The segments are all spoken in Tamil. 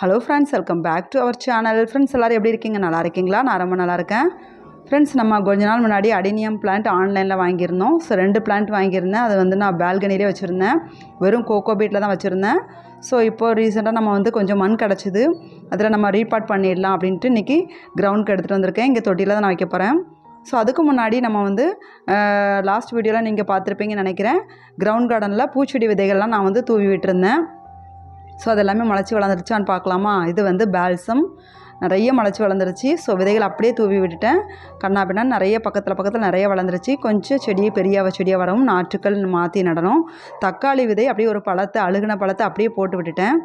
Hello friends welcome back to our channel friends எல்லோரும் எப்படி இருக்கீங்க? நல்லா இருக்கீங்களா? நான் ரொம்ப நல்லா இருக்கேன். ஃப்ரெண்ட்ஸ் நம்ம கொஞ்ச நாள் முன்னாடி அடினியம் பிளான்ட் ஆன்லைனில் வாங்கியிருந்தோம். ஸோ ரெண்டு பிளான்ட் வாங்கியிருந்தேன். அது வந்து நான் பால்கனிலே வச்சுருந்தேன். வெறும் கோகோ பீட்டில் தான் வச்சுருந்தேன். ஸோ இப்போ ரீசெண்டாக நம்ம வந்து கொஞ்சம் மண் கிடச்சிது. அதில் நம்ம ரீபார்ட் பண்ணிடலாம் அப்படின்ட்டு இன்றைக்கி கிரவுண்டுக்கு எடுத்துகிட்டு வந்திருக்கேன். இங்கே தொட்டியில் தான் நான் வைக்க போகிறேன் ஸோ அதுக்கு முன்னாடி நம்ம வந்து லாஸ்ட் வீடியோவில் நீங்கள் பார்த்துருப்பீங்கன்னு நினைக்கிறேன். கிரவுண்ட் கார்டனில் பூச்செடி விதைகள்லாம் நான் வந்து தூவி விட்டுருந்தேன். ஸோ அது எல்லாமே முளைச்சி வளர்ந்துருச்சான்னு பார்க்கலாமா? இது வந்து பால்சம் நிறைய முளைச்சி வளர்ந்துருச்சு. ஸோ விதைகள் அப்படியே தூவி விட்டுட்டேன். கண்ணா பின்னா நிறைய பக்கத்தில் பக்கத்தில் நிறைய வளர்ந்துருச்சு. கொஞ்சம் செடியை பெரிய செடியாக வரவும் நாற்றுக்கள் மாற்றி நடணும். தக்காளி விதை அப்படியே ஒரு பழத்தை அழுகின பழத்தை அப்படியே போட்டு விட்டுட்டேன்.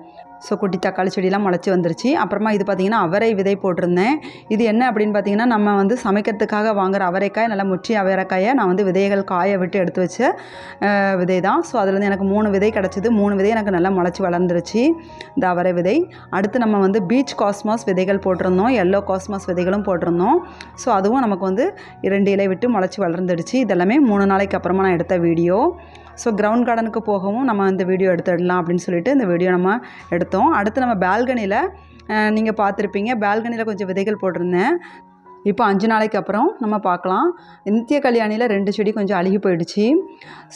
ஸோ குட்டி தக்காளி செடியெலாம் முளைச்சி வந்துருச்சு. அப்புறமா இது பார்த்திங்கன்னா அவரை விதை போட்டிருந்தேன். இது என்ன அப்படின்னு பார்த்தீங்கன்னா நம்ம வந்து சமைக்கிறதுக்காக வாங்குற அவரைக்காய் நல்லா முற்றி அவரைக்காயை நான் வந்து விதைகள் காய விட்டு எடுத்து வச்ச விதை தான் ஸோ அதுலேருந்து எனக்கு மூணு விதை கிடச்சிது. மூணு விதை எனக்கு நல்லா முளைச்சி வளர்ந்துருச்சு. இந்த அவரை விதை. அடுத்து நம்ம வந்து பீச் காஸ்மாஸ் விதைகள் போட்டிருந்தோம். எல்லோ காஸ்மாஸ் விதைகளும் போட்டிருந்தோம். ஸோ அதுவும் நமக்கு வந்து இரண்டு இலை விட்டு முளைச்சி வளர்ந்துடுச்சு. இதெல்லாமே மூணு நாளைக்கு அப்புறமா நான் எடுத்த வீடியோ. ஸோ கிரவுண்ட் கார்டனுக்கு போகவும் நம்ம இந்த வீடியோ எடுத்துடலாம் அப்படின்னு சொல்லிட்டு இந்த வீடியோ நம்ம எடுத்தோம். அடுத்து நம்ம பால்கனியில் நீங்கள் பார்த்துருப்பீங்க. பால்கனியில் கொஞ்சம் விதைகள் போட்டிருந்தேன். இப்போ அஞ்சு நாளைக்கு அப்புறம் நம்ம பார்க்கலாம். நித்திய கல்யாணியில் ரெண்டு செடி கொஞ்சம் அழுகி போயிடுச்சு.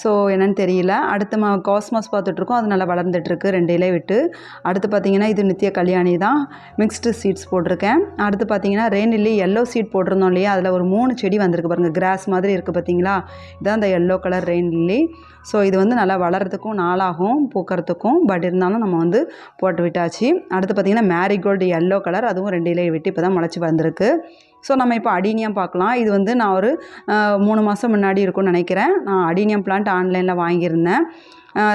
ஸோ என்னன்னு தெரியல. அடுத்து நம்ம காஸ்மாஸ் பார்த்துட்ருக்கோம் அது நல்லா வளர்ந்துட்டுருக்கு ரெண்டு இலை விட்டு. அடுத்து பார்த்தீங்கன்னா இது நித்திய கல்யாணி தான். மிக்ஸ்டு சீட்ஸ் போட்டிருக்கேன். அடுத்து பார்த்தீங்கன்னா ரெயின் இல்லி எல்லோ சீட் போட்டிருந்தோம் இல்லையா? அதில் ஒரு மூணு செடி வந்திருக்கு பாருங்கள் கிராஸ் மாதிரி இருக்குது பார்த்தீங்களா? இதான் அந்த yellow colour rain lily so இது வந்து நல்லா வளர்கிறதுக்கும் நாளாகும் பூக்கறதுக்கும். பட் இருந்தாலும் நம்ம வந்து போட்டு விட்டாச்சு. அடுத்து பார்த்திங்கன்னா மேரிகோல்டு எல்லோ கலர் அதுவும் ரெண்டு இலையை விட்டு இப்போ தான் முளைச்சி வந்திருக்கு. ஸோ நம்ம இப்போ அடீனியம் பார்க்கலாம். இது வந்து நான் ஒரு மூணு மாதம் முன்னாடி இருக்கும்னு நினைக்கிறேன். நான் அடீனியம் பிளான்ட் ஆன்லைனில் வாங்கியிருந்தேன்.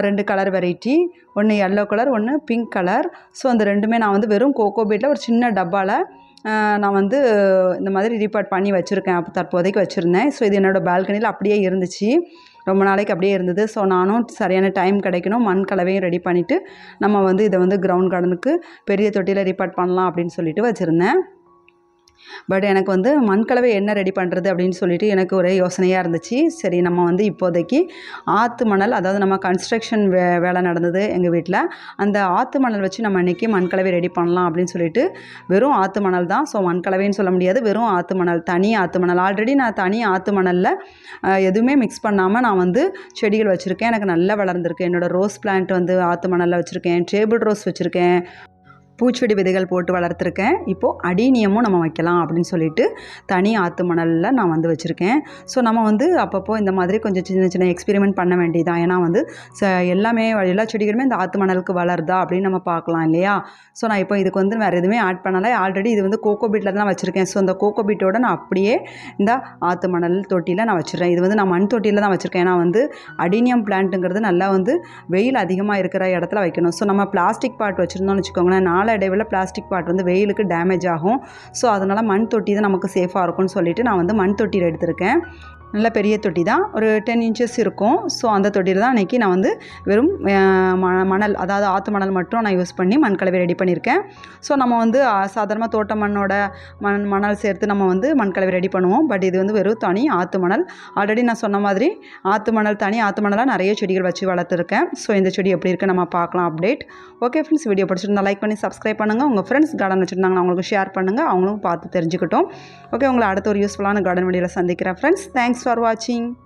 ரெண்டு கலர் வெரைட்டி ஒன்று எல்லோ கலர் ஒன்று பிங்க் கலர் ஸோ அந்த ரெண்டுமே நான் வந்து வெறும் கோகோ பீட்டில் ஒரு சின்ன டப்பாவில் நான் வந்து இந்த மாதிரி ரீபார்ட் பண்ணி வச்சுருக்கேன். அப்போ தற்போதைக்கு வச்சுருந்தேன். ஸோ இது என்னோடய பால்கனியில் அப்படியே இருந்துச்சு. ரொம்ப நாளைக்கு அப்படியே இருந்தது. ஸோ நானும் சரியான டைம் கிடைக்கணும். மண் கலவையும் ரெடி பண்ணிவிட்டு நம்ம வந்து இதை வந்து கிரவுண்ட் கார்டனுக்கு பெரிய தொட்டியில் ரீபார்ட் பண்ணலாம் அப்படின்னு சொல்லிட்டு வச்சுருந்தேன். பட் எனக்கு வந்து மண்கலவை என்ன ரெடி பண்ணுறது அப்படின்னு சொல்லிட்டு எனக்கு ஒரே யோசனையாக இருந்துச்சு. சரி நம்ம வந்து இப்போதைக்கு ஆற்று மணல் அதாவது நம்ம கன்ஸ்ட்ரக்ஷன் வே வேலை நடந்தது எங்கள் வீட்டில் அந்த ஆற்று மணல் வச்சு நம்ம இன்றைக்கி மண்கலவை ரெடி பண்ணலாம் அப்படின்னு சொல்லிட்டு வெறும் ஆற்று மணல் தான். ஸோ மண்கலவைன்னு சொல்ல முடியாது. வெறும் ஆற்று மணல் தனி ஆற்று மணல். ஆல்ரெடி நான் தனி ஆற்று மணலில் எதுவுமே மிக்ஸ் பண்ணாமல் நான் வந்து செடிகள் வச்சுருக்கேன். எனக்கு நல்லா வளர்ந்துருக்கு. என்னோடய ரோஸ் பிளான்ட் வந்து ஆற்று மணலில் வச்சுருக்கேன். டேபிள் ரோஸ் வச்சுருக்கேன். பூச்செடி விதைகள் போட்டு வளர்த்துருக்கேன். இப்போது அடீனியமும் நம்ம வைக்கலாம் அப்படின்னு சொல்லிட்டு தனி ஆற்று மணலில் நான் வந்து வச்சுருக்கேன். ஸோ நம்ம வந்து அப்பப்போ இந்த மாதிரி கொஞ்சம் சின்ன சின்ன எக்ஸ்பெரிமெண்ட் பண்ண வேண்டியதான் ஏன்னா வந்து ச எல்லாமே எல்லா செடிகளுமே இந்த ஆற்று மணலுக்கு வளருதா அப்படின்னு நம்ம பார்க்கலாம் இல்லையா? ஸோ நான் இப்போ இதுக்கு வந்து வேறு எதுவுமே ஆட் பண்ணலை. ஆல்ரெடி இது வந்து கோகோ பீட்டில் தான் வச்சுருக்கேன். ஸோ இந்த கோகோ பீட்டோட நான் அப்படியே இந்த ஆற்று மணல் தொட்டியில் நான் வச்சுருக்கேன் இது வந்து நான் மண் தொட்டியில் தான் வச்சுருக்கேன். ஏன்னா வந்து அடீனியம் பிளான்ட்டுங்கிறது நல்லா வந்து வெயில் அதிகமாக இருக்கிற இடத்துல வைக்கணும். ஸோ நம்ம பிளாஸ்டிக் பாட் வச்சுருந்தோம்னு வச்சுக்கோங்களேன் நாளடைவில் பிளாஸ்டிக் பாட் வந்து வெயிலுக்கு டேமேஜ் ஆகும். ஸோ அதனால் மண் தொட்டி தான் நமக்கு சேஃபாக இருக்கும்னு சொல்லிட்டு நான் வந்து மண் தொட்டியில் எடுத்திருக்கேன். நல்ல பெரிய தொட்டி தான். ஒரு டென் இன்ச்சஸ் இருக்கும். ஸோ அந்த தொட்டியில் தான் அன்றைக்கி நான் வந்து வெறும் மணல் அதாவது ஆற்று மணல் மட்டும் நான் யூஸ் பண்ணி மண் கலவை ரெடி பண்ணியிருக்கேன். ஸோ நம்ம வந்து சாதாரணமாக தோட்ட மண்ணோட மண் மணல் சேர்த்து நம்ம வந்து மண் கலவை ரெடி பண்ணுவோம். பட் இது வந்து வெறும் தனி ஆற்று மணல். ஆல்ரெடி நான் சொன்ன மாதிரி ஆற்று மணல் தனி ஆற்று மணலாக நிறைய செடிகள் வச்சு வளர்த்துருக்கேன். ஸோ இந்த செடி எப்படி இருக்குது நம்ம பார்க்கலாம் அப்டேட் ஓகே ஃப்ரெண்ட்ஸ் வீடியோ பிடிச்சிருந்தா லைக் பண்ணி சப்ஸ்கிரைப் பண்ணுங்கள் உங்கள் ஃப்ரெண்ட்ஸ் கார்டன் வச்சுருந்தாங்கன்னா அவங்களுக்கு ஷேர் பண்ணுங்கள் அவங்களும் பார்த்து தெரிஞ்சுக்கிட்டோம். ஓகே உங்களை அடுத்த ஒரு யூஸ்ஃபுல்லான கார்டன் வீடியோவில் சந்திக்கிறேன் friends thanks thanks for watching.